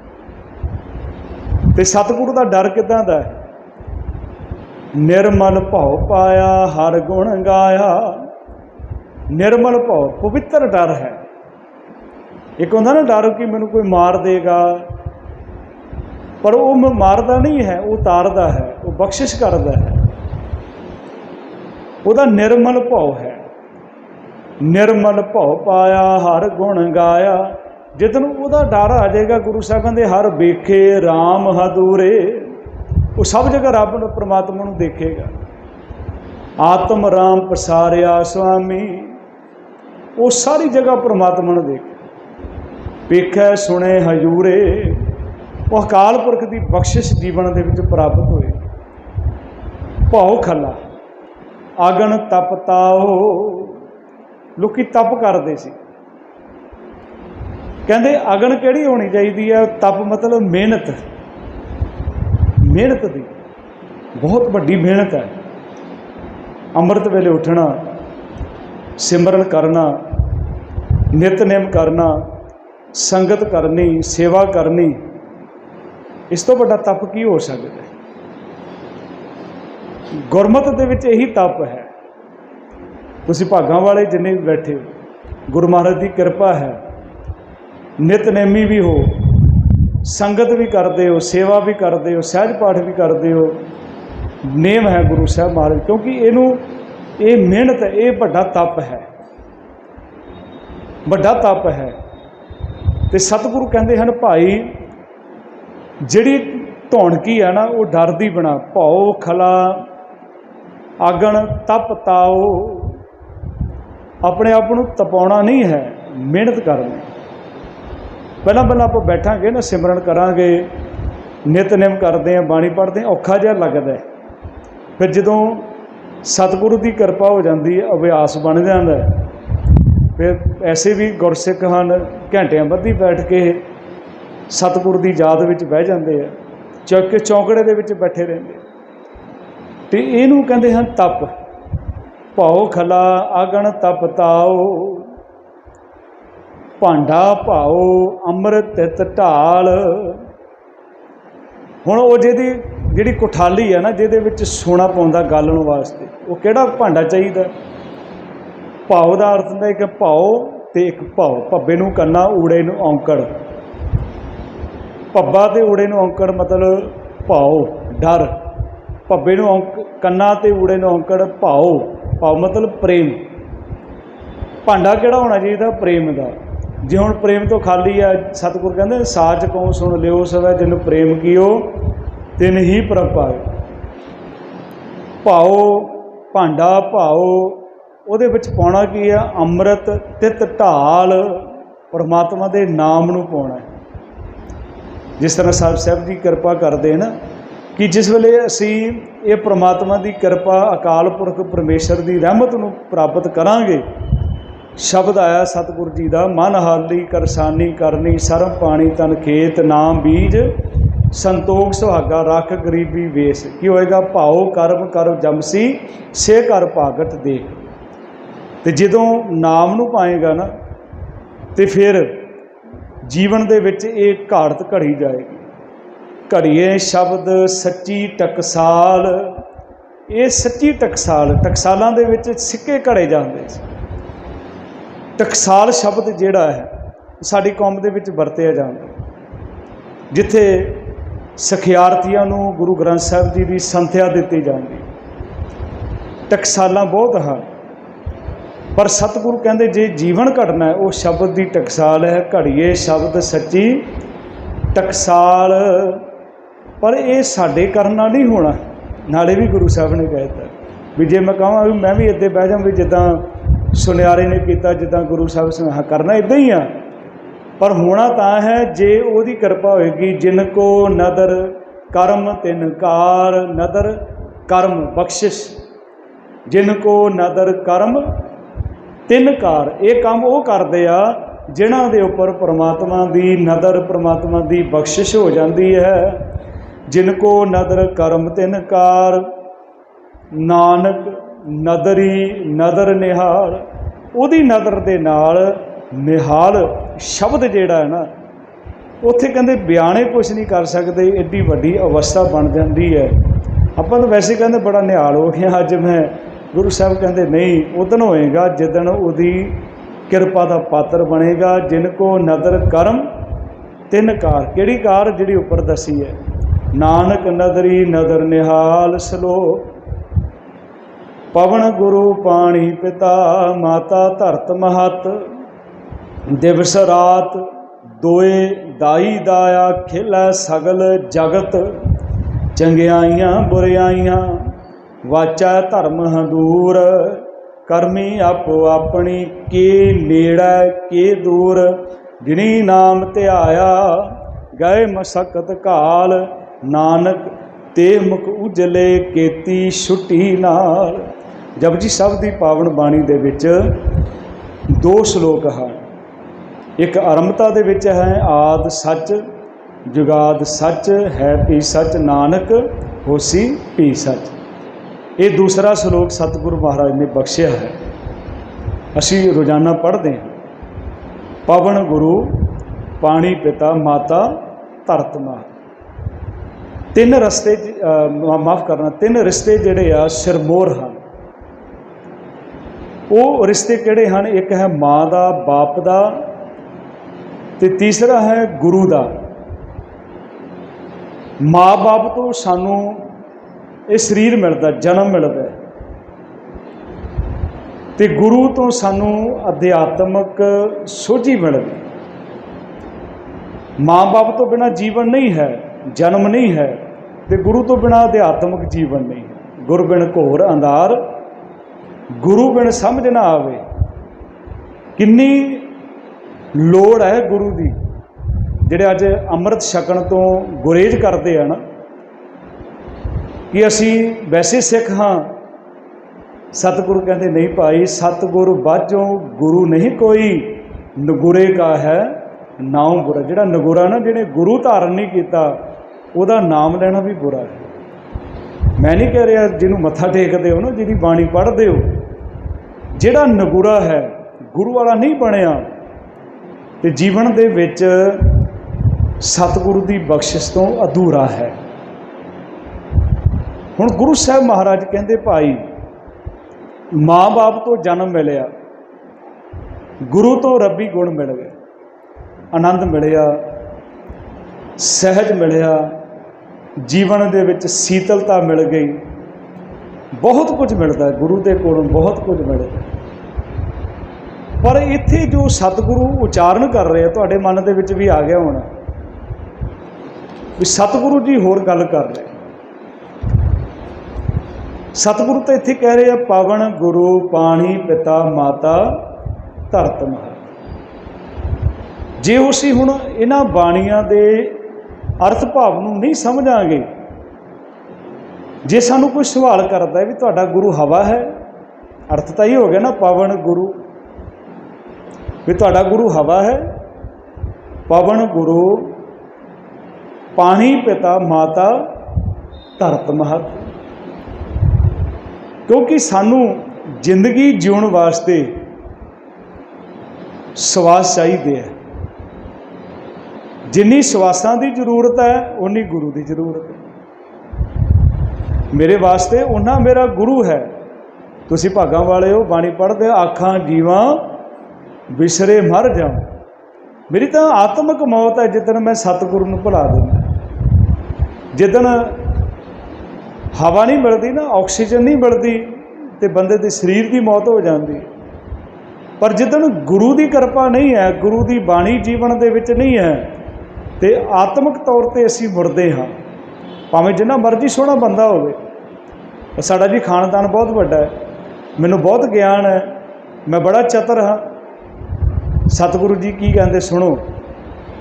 ਤੇ ਸਤਿਗੁਰੂ ਦਾ ਡਰ ਕਿਦਾਂ ਦਾ ਹੈ? ਨਿਰਮਲ ਭਉ ਪਾਇਆ, ਹਰ ਗੁਣ ਗਾਇਆ। ਨਿਰਮਲ ਭਉ, ਪਵਿੱਤਰ ਡਰ ਹੈ। ਇੱਕ ਹੁੰਦਾ ਨਾ ਡਰ ਕਿ ਮੈਨੂੰ ਕੋਈ ਮਾਰ ਦੇਗਾ। ਪਰ ਉਹ ਮ- ਮਾਰਦਾ ਨਹੀਂ ਹੈ, ਉਹ ਤਾਰਦਾ ਹੈ, ਉਹ ਬਖਸ਼ਿਸ਼ ਕਰਦਾ ਹੈ। ਉਹਦਾ ਨਿਰਮਲ ਭਉ ਹੈ। ਨਿਰਮਲ ਭਉ ਪਾਇਆ, ਹਰ ਗੁਣ ਗਾਇਆ। ਜਿੱਦਨ ਉਹਦਾ ਡਰ ਆ ਜਾਏਗਾ ਗੁਰੂ ਸਾਹਿਬ ਕਹਿੰਦੇ ਹਰ ਵੇਖੇ RAM ਹਦੂਰੇ। ਉਹ ਸਭ ਜਗ੍ਹਾ ਰੱਬ ਨੂੰ, ਪ੍ਰਮਾਤਮਾ ਨੂੰ ਦੇਖੇਗਾ। ਆਤਮ ਰਾਮ ਪਸਾਰਿਆ ਸੁਆਮੀ। ਉਹ ਸਾਰੀ ਜਗ੍ਹਾ ਪ੍ਰਮਾਤਮਾ ਨੂੰ ਦੇਖੇ। ਵੇਖੈ, ਸੁਣੇ ਹਜੂਰੇ। ਉਹ ਅਕਾਲ ਪੁਰਖ ਦੀ ਬਖਸ਼ਿਸ਼ ਜੀਵਨ ਦੇ ਵਿੱਚ ਪ੍ਰਾਪਤ ਹੋਏ। ਭਉ ਖੱਲਾ। ਆਗਣ ਤਪਤਾਓ ਲੋਕੀ ਤਪ ਕਰਦੇ ਸੀ। ਕਹਿੰਦੇ ਅਗਨ ਕਿਹੜੀ ਹੋਣੀ ਚਾਹੀਦੀ ਹੈ? ਤਪ ਮਤਲਬ ਮਿਹਨਤ। ਮਿਹਨਤ ਦੀ। ਬਹੁਤ ਵੱਡੀ ਮਿਹਨਤ ਹੈ। ਅੰਮ੍ਰਿਤ ਵੇਲੇ ਉੱਠਣਾ, ਸਿਮਰਨ ਕਰਨਾ, ਨਿਤਨੇਮ ਕਰਨਾ, ਸੰਗਤ ਕਰਨੀ, ਸੇਵਾ ਕਰਨੀ, ਇਸ ਤੋਂ ਵੱਡਾ ਤਪ ਕੀ ਹੋ ਸਕਦਾ ਗੁਰਮਤ ਦੇ ਵਿੱਚ ਇਹੀ ਤਪ ਹੈ। ਤੁਸੀਂ ਭਾਗਾਂ ਵਾਲੇ ਜਿੰਨੇ ਵੀ ਬੈਠੇ ਹੋ, ਗੁਰੂ ਮਹਾਰਾਜ ਦੀ ਕਿਰਪਾ ਹੈ। ਨਿਤਨੇਮੀ ਵੀ ਹੋ, ਸੰਗਤ ਵੀ ਕਰਦੇ ਹੋ, ਸੇਵਾ ਵੀ ਕਰਦੇ ਹੋ, ਸਹਿਜ ਪਾਠ ਵੀ ਕਰਦੇ ਹੋ, ਨੇਮ ਹੈ ਗੁਰੂ ਸਾਹਿਬ ਮਹਾਰਾਜ, ਕਿਉਂਕਿ ਇਹਨੂੰ ਇਹ ਮਿਹਨਤ, ਇਹ ਵੱਡਾ ਤਪ ਹੈ। ਵੱਡਾ ਤਪ ਹੈ। ਤੇ ਸਤਿਗੁਰੂ ਕਹਿੰਦੇ ਹਨ, ਭਾਈ, ਜਿਹੜੀ ਧੌਣਕੀ ਹੈ ਨਾ, ਉਹ ਡਰਦੀ ਬਣਾ। ਭਉ ਖਲਾ, ਆਗਣ ਤਪ ਤਾਓ ਆਪਣੇ ਆਪ ਨੂੰ ਤਪਾਉਣਾ ਨਹੀਂ ਹੈ, ਮਿਹਨਤ ਕਰਨੀ। ਪਹਿਲਾਂ ਪਹਿਲਾਂ ਆਪਾਂ ਬੈਠਾਂਗੇ ਨਾ, ਸਿਮਰਨ ਕਰਾਂਗੇ, ਨਿਤਨੇਮ ਕਰਦੇ ਆਂ ਬਾਣੀ ਪੜ੍ਹਦੇ ਆਂ ਔਖਾ ਜਿਹਾ ਲੱਗਦਾ ਫਿਰ ਜਦੋਂ ਸਤਿਗੁਰੂ ਦੀ ਕਿਰਪਾ ਹੋ ਜਾਂਦੀ ਹੈ, ਅਭਿਆਸ ਬਣ ਜਾਂਦਾ ਫਿਰ ਐਸੇ ਵੀ ਗੁਰਸਿੱਖ ਹਨ, ਘੰਟਿਆਂ ਬੱਧੀ ਬੈਠ ਕੇ ਸਤਿਗੁਰੂ ਦੀ ਯਾਦ ਵਿੱਚ ਬਹਿ ਜਾਂਦੇ ਆ, ਚੌਕੇ ਚੌਂਕੜੇ ਦੇ ਵਿੱਚ ਬੈਠੇ ਰਹਿੰਦੇ ਤੇ ਇਹਨੂੰ ਕਹਿੰਦੇ ਹਨ ਤਪ। ਭਉ ਖਲਾ ਆਗਣ ਤਪਤਾਓ ਭਾਂਡਾ ਭਾਓ ਅੰਮ੍ਰਿਤ ਤਿਤ ਢਾਲ। ਹੁਣ ਉਹ ਜਿਹਦੀ ਜਿਹੜੀ ਕੋਠਾਲੀ ਹੈ ਨਾ, ਜਿਹਦੇ ਵਿੱਚ ਸੋਨਾ ਪਾਉਂਦਾ ਗਾਲਣ ਵਾਸਤੇ, ਉਹ ਕਿਹੜਾ ਭਾਂਡਾ ਚਾਹੀਦਾ? ਭਾਉ ਦਾ ਅਰਥ ਹੁੰਦਾ ਇੱਕ ਭਾਉ ਤੇ ਇੱਕ ਭਾਉ, ਭੱਬੇ ਨੂੰ ਕੰਨਾ, ਊੜੇ ਨੂੰ ਔਂਕੜ। ਭੱਬਾ ਤੇ ਊੜੇ ਨੂੰ ਔਂਕੜ ਮਤਲਬ ਭਾਉ, ਡਰ। ਭੱਬੇ ਨੂੰ ਔਂਕ, ਕੰਨਾ ਤੇ ਊੜੇ ਨੂੰ ਔਂਕੜ ਭਾਉ। ਭਾਵ ਮਤਲਬ ਪ੍ਰੇਮ। ਭਾਂਡਾ ਕਿਹੜਾ ਹੋਣਾ ਚਾਹੀਦਾ? ਪ੍ਰੇਮ ਦਾ। ਜੇ ਹੁਣ ਪ੍ਰੇਮ ਤੋਂ ਖਾਲੀ ਆ, ਸਤਿਗੁਰ ਕਹਿੰਦੇ ਸਾਚ ਕਉ ਸੁਣ ਲਿਓ ਸਵੇ ਜਿਨ ਪ੍ਰੇਮ ਕੀਓ, ਤਿਨ ਹੀ ਪ੍ਰਭ ਪਾਏ ਭਾਉ ਭਾਂਡਾ ਭਾਉ ਉਹਦੇ ਵਿੱਚ ਪਾਉਣਾ ਕੀ ਆ? ਅੰਮ੍ਰਿਤ, ਤਿਤ, ਢਾਲ, ਪਰਮਾਤਮਾ ਦੇ ਨਾਮ ਨੂੰ ਪਾਉਣਾ। ਜਿਸ ਤਰ੍ਹਾਂ ਸਾਹਿਬ ਸਾਹਿਬ ਜੀ ਕਿਰਪਾ ਕਰਦੇ ਨਾ ਕਿ ਜਿਸ ਵੇਲੇ ਅਸੀਂ ਇਹ ਪ੍ਰਮਾਤਮਾ ਦੀ ਕਿਰਪਾ, ਅਕਾਲ ਪੁਰਖ ਪਰਮੇਸ਼ਰ ਦੀ ਰਹਿਮਤ ਨੂੰ ਪ੍ਰਾਪਤ ਕਰਾਂਗੇ, ਸ਼ਬਦ ਆਇਆ ਸਤਿਗੁਰੂ ਜੀ ਦਾ, ਮਨ ਹਾਲੀ ਕਰਸਾਨੀ ਕਰਨੀ ਸਰਮ ਪਾਣੀ ਤਨ ਖੇਤ, ਨਾਮ ਬੀਜ, ਸੰਤੋਖ ਸੁਹਾਗਾ, ਰੱਖ ਗਰੀਬੀ ਵੇਸ। ਕੀ ਹੋਏਗਾ? ਭਾਉ ਕਰਮ ਕਰ ਜਮਸੀ, ਸੇ ਕਰ ਭਾਗਤ ਦੇਖ। ਤੇ ਜਦੋਂ ਨਾਮ ਨੂੰ ਪਾਏਗਾ ਨਾ, ਤੇ ਫਿਰ ਜੀਵਨ ਦੇ ਵਿੱਚ ਇਹ ਘਾੜਤ ਘੜੀ ਜਾਏਗੀ। ਘੜੀਏ ਸ਼ਬਦ ਸੱਚੀ ਟਕਸਾਲ। ਇਹ ਸੱਚੀ ਟਕਸਾਲ, ਟਕਸਾਲਾਂ ਦੇ ਵਿੱਚ ਸਿੱਕੇ ਘੜੇ ਜਾਂਦੇ ਸੀ। ਟਕਸਾਲ ਸ਼ਬਦ ਜਿਹੜਾ ਹੈ ਸਾਡੀ ਕੌਮ ਦੇ ਵਿੱਚ ਵਰਤਿਆ ਜਾਂਦਾ ਜਿੱਥੇ ਸਖਿਆਰਤੀਆਂ ਨੂੰ ਗੁਰੂ ਗ੍ਰੰਥ ਸਾਹਿਬ ਜੀ ਦੀ ਸੰਥਿਆ ਦਿੱਤੀ ਜਾਂਦੀ ਟਕਸਾਲਾਂ ਬਹੁਤ ਹਨ। ਪਰ ਸਤਿਗੁਰੂ ਕਹਿੰਦੇ ਜੇ ਜੀਵਨ ਘਟਨਾ ਹੈ, ਉਹ ਸ਼ਬਦ ਦੀ ਟਕਸਾਲ ਹੈ। ਘੜੀਏ ਸ਼ਬਦ ਸੱਚੀ ਟਕਸਾਲ। ਪਰ ਇਹ ਸਾਡੇ ਕਰਨ ਨਾਲ ਨਹੀਂ ਹੋਣਾ। ਨਾਲੇ ਵੀ ਗੁਰੂ ਸਾਹਿਬ ਨੇ ਕਹਿਤਾ ਵੀ ਜੇ ਮੈਂ ਕਹਾਂ ਵੀ ਮੈਂ ਵੀ ਇੱਥੇ ਬਹਿ ਜਾਵਾਂ ਵੀ ਜਿੱਦਾਂ ਸੁਨਿਆਰੇ ਨੇ ਕੀਤਾ, ਜਿੱਦਾਂ ਗੁਰੂ ਸਾਹਿਬ ਸੁਨੇਹਾ ਕਰਨਾ ਇਦਾਂ ਹੀ ਆ। ਪਰ ਹੋਣਾ ਤਾਂ ਹੈ ਜੇ ਉਹਦੀ ਕਿਰਪਾ ਹੋਏਗੀ, ਜਿਨ ਕੋ ਨਦਰ ਕਰਮ ਤਿਨ ਕਾਰ, ਨਦਰ ਕਰਮ ਬਖਸ਼ਿਸ਼। ਜਿਨ ਕੋ ਨਦਰ ਕਰਮ ਤਿੰਨ ਕਾਰ, ਇਹ ਕੰਮ ਉਹ ਕਰਦੇ ਆ ਜਿਨ੍ਹਾਂ ਦੇ ਉੱਪਰ ਪ੍ਰਮਾਤਮਾ ਦੀ ਨਦਰ, ਪ੍ਰਮਾਤਮਾ ਦੀ ਬਖਸ਼ਿਸ਼ ਹੋ ਜਾਂਦੀ ਹੈ। ਜਿਨ ਕੋ ਨਦਰ ਕਰਮ ਤਿੰਨ ਕਾਰ, ਨਾਨਕ ਨਦਰੀ ਨਦਰ ਨਿਹਾਲ। ਉਹਦੀ ਨਦਰ ਦੇ ਨਾਲ ਨਿਹਾਲ ਸ਼ਬਦ ਜਿਹੜਾ ਹੈ ਨਾ, ਉੱਥੇ ਕਹਿੰਦੇ ਬਿਆਨੇ ਕੁਝ ਨਹੀਂ ਕਰ ਸਕਦੇ ਐਡੀ ਵੱਡੀ ਅਵਸਥਾ ਬਣ ਜਾਂਦੀ ਹੈ। ਆਪਾਂ ਤਾਂ ਵੈਸੇ ਕਹਿੰਦੇ ਬੜਾ ਨਿਹਾਲ ਹੋ ਗਿਆ ਅੱਜ ਮੈਂ। ਗੁਰੂ ਸਾਹਿਬ ਕਹਿੰਦੇ, ਨਹੀਂ ਉਦੋਂ ਹੋਏਗਾ ਜਿੱਦਣ ਉਹਦੀ ਕਿਰਪਾ ਦਾ ਪਾਤਰ ਬਣੇਗਾ। ਜਿਨ ਕੋ ਨਦਰ ਕਰਮ ਤਿੰਨ ਕਾਰ। ਕਿਹੜੀ ਕਾਰ ਜਿਹੜੀ ਉੱਪਰ ਦੱਸੀ ਹੈ? ਨਾਨਕ ਨਦਰੀ ਨਦਰ ਨਿਹਾਲ ਸਲੋਕ ਪਵਨ ਗੁਰੂ ਪਾਣੀ ਪਿਤਾ, ਮਾਤਾ ਧਰਤ ਮਹਤ। ਦਿਵਸ ਰਾਤ ਦੋਏ ਦਾਈ ਦਾਇਆ ਖਿਲੈ ਸਗਲ ਜਗਤ। ਚੰਗਿਆਈਆਂ ਬੁਰਿਆਈਆਂ, ਵਾਚਾ ਧਰਮ ਹਦੂਰ। ਕਰਮੀ ਆਪੋ ਆਪਣੀ, ਕੀ ਨੇੜਾ ਕੀ ਦੂਰ। ਜਿਨੀ ਨਾਮ ਧਿਆਇਆ, ਗਏ ਮਸਕਤ ਕਾਲ। ਨਾਨਕ ਤੇ ਮੁਖ ਉਜਲੇ ਕੇਤੀ ਛੁੱਟੀ ਨਾਲ। ਜਪਜੀ ਸਾਹਿਬ ਦੀ ਪਾਵਨ ਬਾਣੀ ਦੇ ਵਿੱਚ ਦੋ ਸ਼ਲੋਕ ਹਨ। ਇੱਕ ਅਰਮਤਾ ਦੇ ਵਿੱਚ ਹੈ, ਆਦ ਸੱਚ, ਜੁਗਾਦ ਸੱਚ, ਹੈ ਪੀ ਸੱਚ, ਨਾਨਕ, ਹੋਸੀ ਪੀ ਸੱਚ। ਇਹ ਦੂਸਰਾ ਸ਼ਲੋਕ ਸਤਿਗੁਰੂ ਮਹਾਰਾਜ ਨੇ ਬਖਸ਼ਿਆ ਹੈ। ਅਸੀਂ ਰੋਜ਼ਾਨਾ ਪੜ੍ਹਦੇ ਹਾਂ। ਪਵਨ ਗੁਰੂ, ਪਾਣੀ ਪਿਤਾ, ਮਾਤਾ, ਧਰਤ ਮਾਤਾ। ਤਿੰਨ ਰਸਤੇ ਮਾਫ ਕਰਨਾ, ਤਿੰਨ ਰਿਸ਼ਤੇ ਜਿਹੜੇ ਆ ਸਿਰਮੋਰ ਹਨ। ਉਹ ਰਿਸ਼ਤੇ ਕਿਹੜੇ ਹਨ? ਇੱਕ ਹੈ ਮਾਂ ਦਾ, ਬਾਪ ਦਾ ਤੇ ਤੀਸਰਾ ਹੈ ਗੁਰੂ ਦਾ। ਮਾਂ-ਬਾਪ ਤੋਂ ਸਾਨੂੰ ਇਹ ਸਰੀਰ ਮਿਲਦਾ, ਜਨਮ ਮਿਲਦਾ ਹੈ। ਤੇ ਗੁਰੂ ਤੋਂ ਸਾਨੂੰ ਅਧਿਆਤਮਕ ਸੋਝੀ ਮਿਲਦੀ। ਮਾਂ-ਬਾਪ ਤੋਂ ਬਿਨਾ ਜੀਵਨ ਨਹੀਂ ਹੈ। ਜਨਮ ਨਹੀਂ ਹੈ ਤੇ ਗੁਰੂ ਤੋਂ ਬਿਨਾ ਅਧਿਆਤਮਿਕ ਜੀਵਨ ਨਹੀਂ ਹੈ। ਗੁਰ ਬਿਨ ਘੋਰ ਅੰਧਾਰ, ਗੁਰੂ ਬਿਨ ਸਮਝ ਨਾ ਆਵੇ। ਕਿੰਨੀ ਲੋੜ ਹੈ ਗੁਰੂ ਦੀ, ਜਿਹੜੇ ਅੱਜ ਅੰਮ੍ਰਿਤ ਛਕਣ ਤੋਂ ਗੁਰੇਜ਼ ਕਰਦੇ ਆ ਨਾ ਕਿ ਅਸੀਂ ਵੈਸੇ ਸਿੱਖ ਹਾਂ, ਸਤਿਗੁਰੂ ਕਹਿੰਦੇ ਨਹੀਂ ਭਾਈ, ਸਤਿਗੁਰ ਬਾਝੋਂ ਗੁਰੂ ਨਹੀਂ ਕੋਈ, ਨਗੁਰੇ ਕਾ ਹੈ ਨਾਮ ਗੁਰ। ਜਿਹੜਾ ਨਗੁਰਾ ਨਾ, ਜਿਹਨੇ ਗੁਰੂ ਧਾਰਨ ਨਹੀਂ ਕੀਤਾ ਉਹਦਾ ਨਾਮ ਲੈਣਾ ਵੀ ਬੁਰਾ ਹੈ। ਮੈਂ ਨਹੀਂ ਕਹਿ ਰਿਹਾ ਜਿਹਨੂੰ ਮੱਥਾ ਟੇਕਦੇ ਹੋ ਨਾ, ਜਿਹਦੀ ਬਾਣੀ ਪੜ੍ਹਦੇ ਹੋ। ਜਿਹੜਾ ਨਗੁਰਾ ਹੈ, ਗੁਰੂ ਵਾਲਾ ਨਹੀਂ ਬਣਿਆ, ਤੇ ਜੀਵਨ ਦੇ ਵਿੱਚ ਸਤਿਗੁਰੂ ਦੀ ਬਖਸ਼ਿਸ਼ ਤੋਂ ਅਧੂਰਾ ਹੈ। ਹੁਣ ਗੁਰੂ ਸਾਹਿਬ ਮਹਾਰਾਜ ਕਹਿੰਦੇ, ਭਾਈ, ਮਾਂ-ਬਾਪ ਤੋਂ ਜਨਮ ਮਿਲਿਆ, ਗੁਰੂ ਤੋਂ ਰੱਬੀ ਗੁਣ ਮਿਲ ਗਏ। ਆਨੰਦ ਮਿਲਿਆ, ਸਹਿਜ ਮਿਲਿਆ ਜੀਵਨ ਦੇ ਵਿੱਚ ਸੀਤਲਤਾ ਮਿਲ ਗਈ। ਬਹੁਤ ਕੁਝ ਮਿਲਦਾ ਗੁਰੂ ਦੇ ਕੋਲੋਂ ਬਹੁਤ ਕੁਝ ਮਿਲਦਾ ਪਰ ਇੱਥੇ ਜੋ ਸਤਿਗੁਰੂ ਉਚਾਰਨ ਕਰ ਰਹੇ ਆ, ਤੁਹਾਡੇ ਮਨ ਦੇ ਵਿੱਚ ਵੀ ਆ ਗਿਆ ਹੋਣਾ। ਵੀ ਸਤਿਗੁਰੂ ਜੀ ਹੋਰ ਗੱਲ ਕਰ ਰਹੇ। ਸਤਿਗੁਰੂ ਤਾਂ ਇੱਥੇ ਕਹਿ ਰਹੇ ਆ, ਪਵਨ, ਗੁਰੂ, ਪਾਣੀ, ਪਿਤਾ, ਮਾਤਾ, ਧਰਤ ਮਾ ਜੇ ਅਸੀਂ ਹੁਣ ਇਹਨਾਂ ਬਾਣੀਆਂ ਦੇ ਅਰਥ ਭਾਵ ਨੂੰ ਨਹੀਂ ਸਮਝਾਂਗੇ। ਜੇ ਸਾਨੂੰ ਕੋਈ ਸਵਾਲ ਕਰਦਾ ਵੀ ਤੁਹਾਡਾ ਗੁਰੂ ਹਵਾ ਹੈ, ਅਰਥ ਤਾਂ ਇਹ ਹੋ ਗਿਆ ਨਾ, ਪਵਨ ਗੁਰੂ। ਵੀ ਤੁਹਾਡਾ ਗੁਰੂ ਹਵਾ ਹੈ, ਪਵਨ ਗੁਰੂ, ਪਾਣੀ ਪਿਤਾ ਮਾਤਾ ਧਰਤ ਮਹਤ। ਕਿਉਂਕਿ ਸਾਨੂੰ ਜ਼ਿੰਦਗੀ ਜਿਉਣ ਵਾਸਤੇ ਸਵਾਸ ਚਾਹੀਦੇ ਹੈ। ਜਿੰਨੀ ਸਵਾਸਾਂ ਦੀ ਜ਼ਰੂਰਤ ਹੈ ਉਨੀ ਗੁਰੂ ਦੀ ਜ਼ਰੂਰਤ ਹੈ। ਮੇਰੇ ਵਾਸਤੇ ਉਹਨਾਂ ਮੇਰਾ ਗੁਰੂ ਹੈ। ਤੁਸੀਂ ਭਾਗਾਂ ਵਾਲੇ ਹੋ, ਬਾਣੀ ਪੜ੍ਹਦੇ ਆਖਾਂ ਜੀਵਾਂ ਵਿਸਰੇ ਮਰ ਜਾ ਮੇਰੀ ਤਾਂ ਆਤਮਿਕ ਮੌਤ ਹੈ ਜਿੱਦਣ ਮੈਂ ਸਤਿਗੁਰੂ ਨੂੰ ਭੁਲਾ ਦਿੰਦਾ। ਜਿੱਦਣ ਹਵਾ ਨਹੀਂ ਮਿਲਦੀ ਨਾ, ਆਕਸੀਜਨ ਨਹੀਂ ਮਿਲਦੀ, ਤੇ ਬੰਦੇ ਦੇ ਸਰੀਰ ਦੀ ਮੌਤ ਹੋ ਜਾਂਦੀ ਪਰ ਜਿੱਦਣ ਗੁਰੂ ਦੀ ਕਿਰਪਾ ਨਹੀਂ ਹੈ, ਗੁਰੂ ਦੀ ਬਾਣੀ ਜੀਵਨ ਦੇ ਵਿੱਚ ਨਹੀਂ ਹੈ ਤੇ ਆਤਮਿਕ ਤੌਰ ਤੇ ਅਸੀਂ ਮੁਰਦੇ ਹਾਂ। ਭਾਵੇਂ ਜਿੰਨਾ ਮਰਜ਼ੀ ਸੋਹਣਾ ਬੰਦਾ ਹੋਵੇ ਸਾਡਾ ਜੀ ਖਾਨਦਾਨ ਬਹੁਤ ਵੱਡਾ ਹੈ। ਮੈਨੂੰ ਬਹੁਤ ਗਿਆਨ ਹੈ। ਮੈਂ ਬੜਾ ਚਤਰ ਹਾਂ। ਸਤਿਗੁਰੂ ਜੀ ਕੀ ਕਹਿੰਦੇ, ਸੁਣੋ।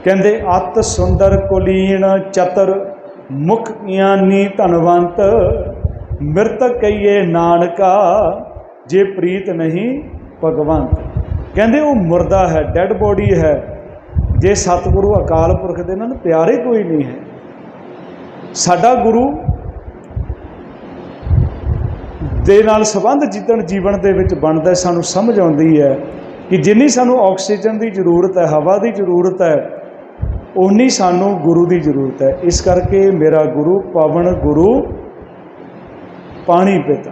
ਕਹਿੰਦੇ, ਅਤ ਸੁੰਦਰ ਕੁਲੀਨ ਚਤਰ, ਮੁਖ ਗਿਆਨੀ ਧਨਵੰਤ, ਮਿਰਤ ਕਈਏ ਨਾਨਕਾ, ਜੇ ਪ੍ਰੀਤ ਨਹੀਂ ਭਗਵੰਤ। ਕਹਿੰਦੇ, ਉਹ ਮੁਰਦਾ ਹੈ, ਡੈੱਡ ਬੋਡੀ ਹੈ। ਜੇ ਸਤਿਗੁਰੂ ਅਕਾਲ ਪੁਰਖ ਦੇ ਨਾਲ ਪਿਆਰੇ ਕੋਈ ਨਹੀਂ ਹੈ, ਸਾਡਾ ਗੁਰੂ ਦੇ ਨਾਲ ਸੰਬੰਧ ਜਿੱਦਣ ਜੀਵਨ ਦੇ ਵਿੱਚ ਬਣਦਾ ਸਾਨੂੰ ਸਮਝ ਆਉਂਦੀ ਹੈ ਕਿ ਜਿੰਨੀ ਸਾਨੂੰ ਆਕਸੀਜਨ ਦੀ ਜ਼ਰੂਰਤ ਹੈ, ਹਵਾ ਦੀ ਜ਼ਰੂਰਤ ਹੈ ਉਨੀ ਸਾਨੂੰ ਗੁਰੂ ਦੀ ਜ਼ਰੂਰਤ ਹੈ। ਇਸ ਕਰਕੇ ਮੇਰਾ ਗੁਰੂ ਪਵਨ ਗੁਰੂ ਪਾਣੀ ਪਿਤਾ।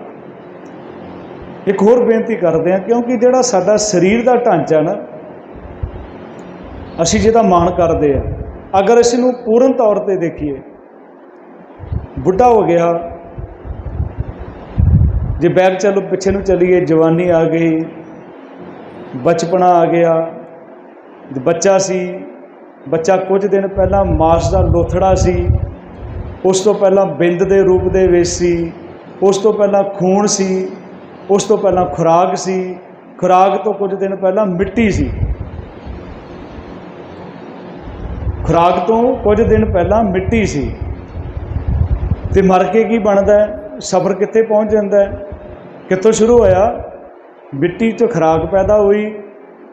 ਇੱਕ ਹੋਰ ਬੇਨਤੀ ਕਰਦੇ ਹਾਂ, ਕਿਉਂਕਿ ਜਿਹੜਾ ਸਾਡਾ ਸਰੀਰ ਦਾ ਢਾਂਚਾ ਨਾ ਅਸੀਂ ਜਿਹਦਾ ਮਾਣ ਕਰਦੇ ਆ। ਅਗਰ ਇਸ ਨੂੰ ਪੂਰਨ ਤੌਰ ਤੇ ਦੇਖੀਏ, ਬੁੱਢਾ ਹੋ ਗਿਆ। ਜੇ ਬੈਗ ਚੱਲੋ, ਪਿੱਛੇ ਨੂੰ ਚਲੀਏ, ਜਵਾਨੀ ਆ ਗਈ, ਬਚਪਨਾ ਆ ਗਿਆ। ਬੱਚਾ ਸੀ, ਬੱਚਾ ਕੁਝ ਦਿਨ ਪਹਿਲਾਂ ਮਾਸ ਦਾ ਲੋਥੜਾ ਸੀ, ਉਸ ਤੋਂ ਪਹਿਲਾਂ ਬਿੰਦ ਦੇ ਰੂਪ ਦੇ ਵਿੱਚ ਸੀ, ਉਸ ਤੋਂ ਪਹਿਲਾਂ ਖੂਨ ਸੀ, ਉਸ ਤੋਂ ਪਹਿਲਾਂ ਖੁਰਾਕ ਸੀ, ਖੁਰਾਕ ਤੋਂ ਕੁਝ ਦਿਨ ਪਹਿਲਾਂ ਮਿੱਟੀ ਸੀ। ਖੁਰਾਕ ਤੋਂ ਕੁਝ ਦਿਨ ਪਹਿਲਾਂ ਮਿੱਟੀ ਸੀ। ਤੇ ਮਰ ਕੇ ਕੀ ਬਣਦਾ ਹੈ? ਸਬਰ ਕਿੱਥੇ ਪਹੁੰਚ ਜਾਂਦਾ ਕਿੱਥੋਂ ਸ਼ੁਰੂ ਹੋਇਆ? ਮਿੱਟੀ 'ਚ ਖੁਰਾਕ ਪੈਦਾ ਹੋਈ।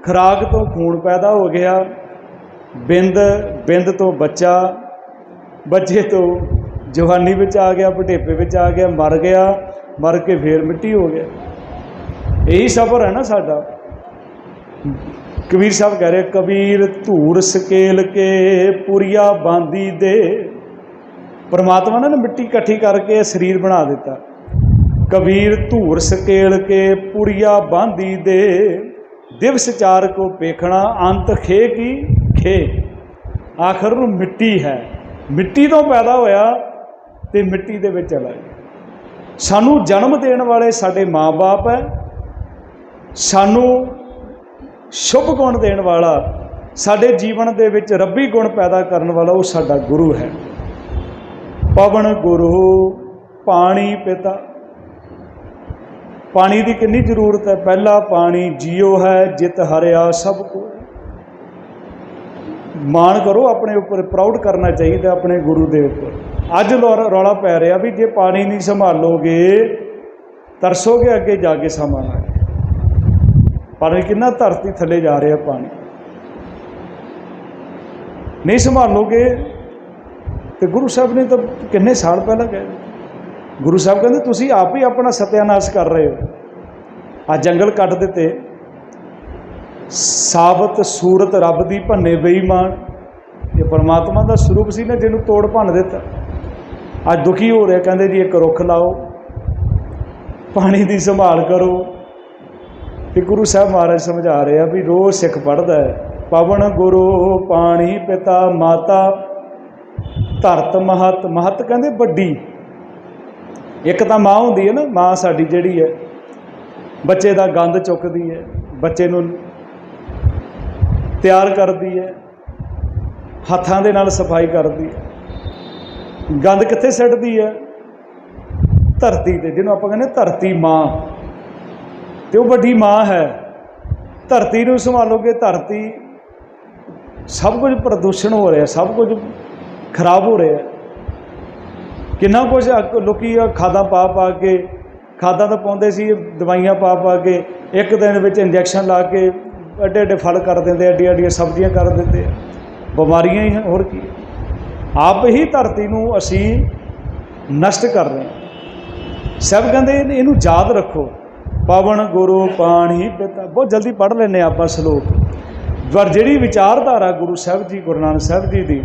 ਖੁਰਾਕ ਤੋਂ ਖੂਨ ਪੈਦਾ ਹੋ ਗਿਆ। ਬਿੰਦ ਬਿੰਦ ਤੋਂ ਬੱਚਾ, ਬੱਚੇ ਤੋਂ ਜਵਾਨੀ ਵਿੱਚ ਆ ਗਿਆ, ਬੁਢੇਪੇ ਵਿੱਚ ਆ ਗਿਆ, ਮਰ ਗਿਆ, ਮਰ ਕੇ ਫੇਰ ਮਿੱਟੀ ਹੋ ਗਿਆ। ਇਹੀ ਸਫਰ ਹੈ ਨਾ ਸਾਡਾ। ਕਬੀਰ ਸਾਹਿਬ ਕਹਿ ਰਹੇ, ਕਬੀਰ ਧੂਰ ਸਕੇਲ ਕੇ ਪੁਰੀਆ ਬਾਂਦੀ ਦੇ। ਪਰਮਾਤਮਾ ਨੇ ਨਾ ਮਿੱਟੀ ਇਕੱਠੀ ਕਰਕੇ ਸਰੀਰ ਬਣਾ ਦਿੱਤਾ। ਕਬੀਰ ਧੂਰ ਸਕੇਲ ਕੇ ਪੁਰੀਆ ਬਾਂਦੀ ਦੇ। ਦਿਵਸ ਚਾਰ ਕੋ ਪੇਖਣਾ ਅੰਤ ਖੇ ਕੀ ਖੇ। ਆਖਰ ਨੂੰ ਮਿੱਟੀ ਹੈ। ਮਿੱਟੀ ਤੋਂ ਪੈਦਾ ਹੋਇਆ ਤੇ ਮਿੱਟੀ ਦੇ ਵਿੱਚ ਚਲਾ ਗਿਆ। ਸਾਨੂੰ ਜਨਮ ਦੇਣ ਵਾਲੇ ਸਾਡੇ ਮਾਪੇ ਹੈ। ਸਾਨੂੰ ਸ਼ੁਭ ਗੁਣ ਦੇਣ ਵਾਲਾ, ਸਾਡੇ ਜੀਵਨ ਦੇ ਵਿੱਚ ਰੱਬੀ ਗੁਣ ਪੈਦਾ ਕਰਨ ਵਾਲਾ ਉਹ ਸਾਡਾ ਗੁਰੂ ਹੈ। ਪਵਨ ਗੁਰੂ, ਪਾਣੀ ਪਿਤਾ। ਪਾਣੀ ਦੀ ਕਿੰਨੀ ਜ਼ਰੂਰਤ ਹੈ? ਪਹਿਲਾ ਪਾਣੀ ਜੀਓ ਹੈ, ਜਿਤ ਹਰਿਆ ਸਭ ਕੋ ਮਾਣ ਕਰੋ, ਆਪਣੇ ਉੱਪਰ ਪ੍ਰਾਊਡ ਕਰਨਾ ਚਾਹੀਦਾ ਆਪਣੇ ਗੁਰੂ ਦੇ ਉੱਪਰ। ਅੱਜ ਲੌ- ਰੌਲਾ ਪੈ ਰਿਹਾ ਵੀ ਜੇ ਪਾਣੀ ਨਹੀਂ ਸੰਭਾਲੋਗੇ, ਤਰਸੋਗੇ, ਅੱਗੇ ਜਾ ਕੇ ਸਮਾਂ ਪਰ ਪਾਣੀ ਕਿੰਨਾ ਧਰਤੀ ਥੱਲੇ ਜਾ ਰਿਹਾ ਪਾਣੀ? ਨਹੀਂ ਸੰਭਾਲੋਗੇ? ਤੇ ਗੁਰੂ ਸਾਹਿਬ ਨੇ ਤਾਂ ਕਿੰਨੇ ਸਾਲ ਪਹਿਲਾਂ ਕਹਿ। ਗੁਰੂ ਸਾਹਿਬ ਕਹਿੰਦੇ, ਤੁਸੀਂ ਆਪ ਹੀ ਆਪਣਾ ਸਤਿਆਨਾਸ਼ ਕਰ ਰਹੇ ਹੋ। ਆ ਜੰਗਲ ਕੱਟ ਦਿੱਤੇ। ਸਾਬਤ ਸੂਰਤ ਰੱਬ ਦੀ ਭੰਨੇ ਬੇਈਮਾਨ। ਇਹ ਪਰਮਾਤਮਾ ਦਾ ਸਰੂਪ ਸੀ ਨਾ, ਜਿਹਨੂੰ ਤੋੜ ਭੰਨ ਦਿੱਤਾ। ਅੱਜ ਦੁਖੀ ਹੋ ਰਿਹਾ, ਕਹਿੰਦੇ ਜੀ, ਇੱਕ ਰੁੱਖ ਲਾਓ। ਪਾਣੀ ਦੀ ਸੰਭਾਲ ਕਰੋ। ਤੇ ਗੁਰੂ ਸਾਹਿਬ ਮਹਾਰਾਜ ਸਮਝਾ ਰਹੇ ਆ ਵੀ ਰੋਜ਼ ਸਿੱਖ ਪੜਦਾ ਹੈ। ਪਵਨ ਗੁਰੂ ਪਾਣੀ ਪਿਤਾ ਮਾਤਾ, ਧਰਤ ਮਹਤ ਮਹਤ ਕਹਿੰਦੇ ਵੱਡੀ। ਇੱਕ ਤਾਂ ਮਾਂ ਹੁੰਦੀ ਹੈ ਨਾ, ਮਾਂ ਸਾਡੀ ਜਿਹੜੀ ਹੈ, ਬੱਚੇ ਦਾ ਗੰਦ ਚੁੱਕਦੀ ਹੈ, ਬੱਚੇ ਨੂੰ ਤਿਆਰ ਕਰਦੀ ਹੈ, ਹੱਥਾਂ ਦੇ ਨਾਲ ਸਫ਼ਾਈ ਕਰਦੀ ਹੈ। ਗੰਦ ਕਿੱਥੇ ਸਿੱਟਦੀ ਹੈ? ਧਰਤੀ ਤੇ, ਜਿਹਨੂੰ ਆਪਾਂ ਕਹਿੰਦੇ ਧਰਤੀ ਮਾਂ। ਤੇ ਉਹ ਵੱਡੀ ਮਾਂ ਹੈ, ਧਰਤੀ ਨੂੰ ਸੰਭਾਲੋਗੇ, ਧਰਤੀ ਸਭ ਕੁਝ ਪ੍ਰਦੂਸ਼ਣ ਹੋ ਰਿਹਾ, ਸਭ ਕੁਝ ਖਰਾਬ ਹੋ ਰਿਹਾ। ਕਿੰਨਾ ਕੁਝ ਅਕ- ਲੋਕੀ ਖਾਦਾਂ ਪਾ ਪਾ ਕੇ, ਖਾਦਾਂ ਤਾਂ ਪਾਉਂਦੇ ਸੀ, ਦਵਾਈਆਂ ਪਾ ਪਾ ਕੇ, ਇੱਕ ਦਿਨ ਵਿੱਚ ਇੰਜੈਕਸ਼ਨ ਲਾ ਕੇ ਐਡੇ ਐਡੇ ਫਲ ਕਰ ਦਿੰਦੇ ਐਡੀਆਂ ਐਡੀਆਂ ਸਬਜ਼ੀਆਂ ਕਰ ਦਿੰਦੇ ਆ। ਬਿਮਾਰੀਆਂ ਹੀ ਹੋਰ ਕੀ। ਆਪ ਹੀ ਧਰਤੀ ਨੂੰ ਅਸੀਂ ਨਸ਼ਟ ਕਰ ਰਹੇ ਹਾਂ। ਸਭ ਕਹਿੰਦੇ ਇਹਨੂੰ ਯਾਦ ਰੱਖੋ। ਪਵਨ ਗੁਰੂ ਪਾਣੀ ਪਿਤਾ। ਬਹੁਤ ਜਲਦੀ ਪੜ੍ਹ ਲੈਂਦੇ ਹਾਂ ਆਪਾਂ ਸ਼ਲੋਕ। ਪਰ ਜਿਹੜੀ ਵਿਚਾਰਧਾਰਾ ਗੁਰੂ ਸਾਹਿਬ ਜੀ, ਗੁਰੂ ਨਾਨਕ ਸਾਹਿਬ ਜੀ ਦੀ,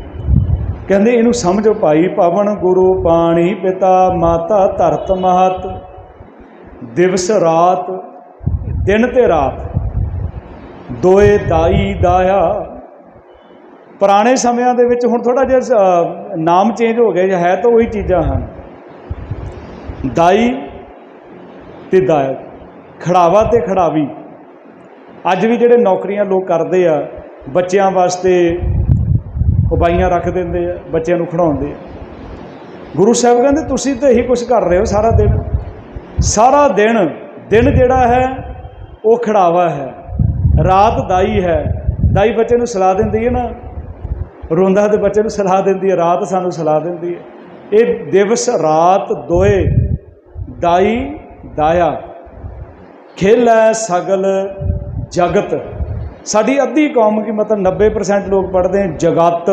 ਕਹਿੰਦੇ ਇਹਨੂੰ ਸਮਝੋ ਭਾਈ, ਪਵਨ ਗੁਰੂ ਪਾਣੀ ਪਿਤਾ, ਮਾਤਾ ਧਰਤ ਮਹਤ, ਦਿਵਸ ਰਾਤ, ਦਿਨ ਤੇ ਰਾਤ, ਦੋਏ ਦਾਈ ਦਾਇਆ। ਪੁਰਾਣੇ ਸਮਿਆਂ ਦੇ ਵਿੱਚ ਹੁਣ ਥੋੜਾ ਜਿਹਾ ਨਾਮ ਚੇਂਜ ਹੋ ਗਿਆ ਜਾਂ ਹੈ ਤਾਂ ਉਹੀ ਚੀਜ਼ਾਂ ਹਨ। ਦਾਈ ਤੇ ਦਾਇਕ ਖੜਾਵਾ ਤੇ ਖੜਾਵੀ। ਅੱਜ ਵੀ ਜਿਹੜੇ ਨੌਕਰੀਆਂ ਲੋਕ ਕਰਦੇ ਆ, ਬੱਚਿਆਂ ਵਾਸਤੇ ਉਬਾਈਆਂ ਰੱਖ ਦਿੰਦੇ ਆ, ਬੱਚਿਆਂ ਨੂੰ ਖੜਾਉਂਦੇ ਆ। ਗੁਰੂ ਸਾਹਿਬ ਕਹਿੰਦੇ, ਤੁਸੀਂ ਤਾਂ ਇਹੀ ਕੁਝ ਕਰ ਰਹੇ ਹੋ ਸਾਰਾ ਦਿਨ। ਸਾਰਾ ਦਿਨ ਦਿਨ ਜਿਹੜਾ ਹੈ, ਉਹ ਖੜਾਵਾ ਹੈ। ਰਾਤ ਦਾਈ ਹੈ। ਦਾਈ ਬੱਚੇ ਨੂੰ ਸਲਾਹ ਦਿੰਦੀ ਹੈ ਨਾ। ਰੋਂਦਾ ਤੇ ਬੱਚੇ ਨੂੰ ਸਲਾਹ ਦਿੰਦੀ ਹੈ। ਰਾਤ ਸਾਨੂੰ ਸਲਾਹ ਦਿੰਦੀ ਹੈ। ਇਹ ਦਿਵਸ ਰਾਤ ਦੋਏ, ਦਾਈ, ਦਾਇਆ। ਖੇਲੈ ਸਗਲ ਜਗਤ। ਸਾਡੀ ਅੱਧੀ ਕੌਮ ਕੀ ਮਤਲਬ 90% ਲੋਕ ਪੜ੍ਹਦੇ ਹਨ, ਜਗਤ।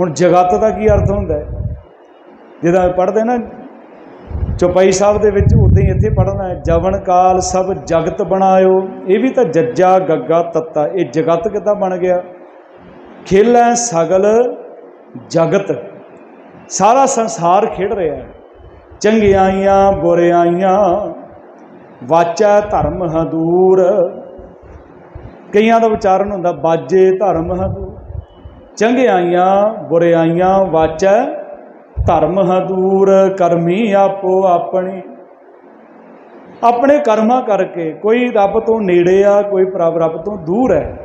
ਹੁਣ ਜਗਤ ਦਾ ਕੀ ਅਰਥ ਹੁੰਦਾ ਹੈ? ਜਿਹਦਾ ਪੜ੍ਹਦੇ ਨਾ, ਚੌਪਾਈ ਸਾਹਿਬ ਦੇ ਵਿੱਚ ਉਦਾਂ ਹੀ ਇੱਥੇ ਪੜ੍ਹਨਾ ਹੈ, ਜਵਨ ਕਾਲ ਸਭ ਜਗਤ ਬਣਾਇਓ। ਇਹ ਵੀ ਤਾਂ ਜੱਜਾ, ਗੱਗਾ, ਤੱਤਾ, ਇਹ ਜਗਤ ਕਿੱਦਾਂ ਬਣ ਗਿਆ? ਖੇਲੈ ਸਗਲ ਜਗਤ। ਸਾਰਾ ਸੰਸਾਰ ਖੇਡ ਰਿਹਾ ਹੈ। ਚੰਗਿਆਈਆਂ, ਬੁਰਿਆਈਆਂ ਵਾਚੈ ਧਰਮ ਹਦੂਰ ਕਈਆਂ ਦਾ ਵਿਚਾਰਨ ਹੁੰਦਾ, ਬਾਜੇ ਧਰਮ ਹਦੂਰ ਚੰਗਿਆਈਆਂ, ਬੁਰਿਆਈਆਂ, ਵਾਚੈ ਧਰਮ ਹਦੂਰ ਕਰਮੀ ਆਪੋ ਆਪਣੀ। ਆਪਣੇ ਕਰਮਾਂ ਕਰਕੇ ਕੋਈ ਰੱਬ ਤੋਂ ਨੇੜੇ ਆ, ਕੋਈ ਪ੍ਰਭ ਰੱਬ ਤੋਂ ਦੂਰ ਹੈ।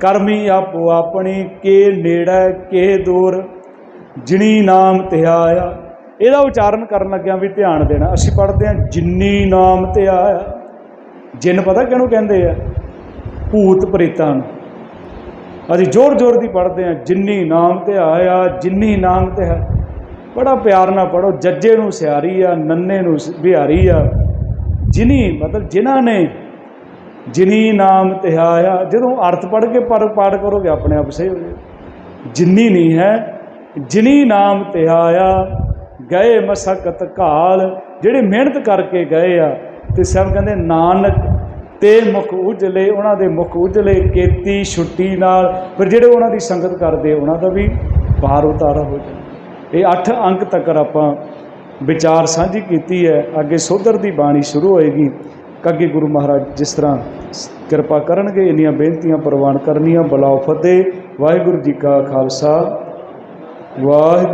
ਕਰਮੀ ਆਪੋ ਆਪਣੀ, ਕੇ ਨੇੜਾ, ਕੇ ਦੂਰ। ਜਿਨੀ ਨਾਮ ਧਿਆਇਆ ਇਹਦਾ ਉਚਾਰਨ ਕਰਨ ਲੱਗਿਆਂ ਵੀ ਧਿਆਨ ਦੇਣਾ। ਅਸੀਂ ਪੜ੍ਹਦੇ ਹਾਂ, ਜਿੰਨੀ ਨਾਮ ਤੇ ਧਿਆਇਆ ਜਿੰਨ ਪਤਾ ਕਿਹਨੂੰ ਕਹਿੰਦੇ ਆ? ਭੂਤ ਪ੍ਰੇਤਾਂ ਨੂੰ। ਅਸੀਂ ਜ਼ੋਰ ਜ਼ੋਰ ਦੀ ਪੜ੍ਹਦੇ ਹਾਂ, ਜਿੰਨੀ ਨਾਮ ਤੇ ਆਇਆ ਜਿੰਨੀ ਨਾਮ ਧਿਆ ਬੜਾ ਪਿਆਰ ਨਾਲ ਪੜੋ ਜੱਜੇ ਨੂੰ ਸਿਆਰੀ ਆ, ਨੰਨੇ ਨੂੰ ਸ- ਬਿਹਾਰੀ ਆ। ਜਿਨੀ, ਮਤਲਬ ਜਿਨ੍ਹਾਂ ਨੇ ਜਿਨੀ ਨਾਮ ਧਿਆਇਆ ਜਦੋਂ ਅਰਥ ਪੜ੍ਹ ਕੇ ਪਰ, ਪਾਠ ਕਰੋਗੇ, ਆਪਣੇ ਆਪ ਸਹੀ ਹੋ ਜਾਏ ਜਿੰਨੀ ਨਹੀਂ ਹੈ, ਜਿਨੀ ਨਾਮ ਧਿਆਇਆ ਗਏ ਮਸਕਤ ਕਾਲ ਜਿਹੜੇ ਮਿਹਨਤ ਕਰਕੇ ਗਏ ਆ, ਤੇ ਸਭ ਕਹਿੰਦੇ, ਨਾਨਕ, ਤੇ ਮੁਖ ਉਜਲੇ, ਉਹਨਾਂ ਦੇ ਮੁਖ ਉਜਲੇ, ਕੀਤੀ ਛੁੱਟੀ ਨਾਲ, ਪਰ ਜਿਹੜੇ ਉਹਨਾਂ ਦੀ ਸੰਗਤ ਕਰਦੇ, ਉਹਨਾਂ ਦਾ ਵੀ ਬਾਹਰ ਉਤਾਰਾ ਹੋ ਜਾਂਦਾ। ਇਹ 8 ਅੰਕ ਤੱਕ ਆਪਾਂ ਵਿਚਾਰ ਸਾਂਝੀ ਕੀਤੀ ਹੈ। ਅੱਗੇ ਸੋਧਰ ਦੀ ਬਾਣੀ ਸ਼ੁਰੂ ਹੋਏਗੀ। ਅੱਗੇ ਗੁਰੂ ਮਹਾਰਾਜ ਜਿਸ ਤਰ੍ਹਾਂ ਕਿਰਪਾ ਕਰਨਗੇ, ਇੰਨੀਆਂ ਬੇਨਤੀਆਂ ਪ੍ਰਵਾਨ ਕਰਨੀਆਂ ਬਲਾਉ ਫਤਿਹ, ਵਾਹਿਗੁਰੂ ਜੀ ਕਾ ਖਾਲਸਾ, ਵਾਹਿਗੁਰੂ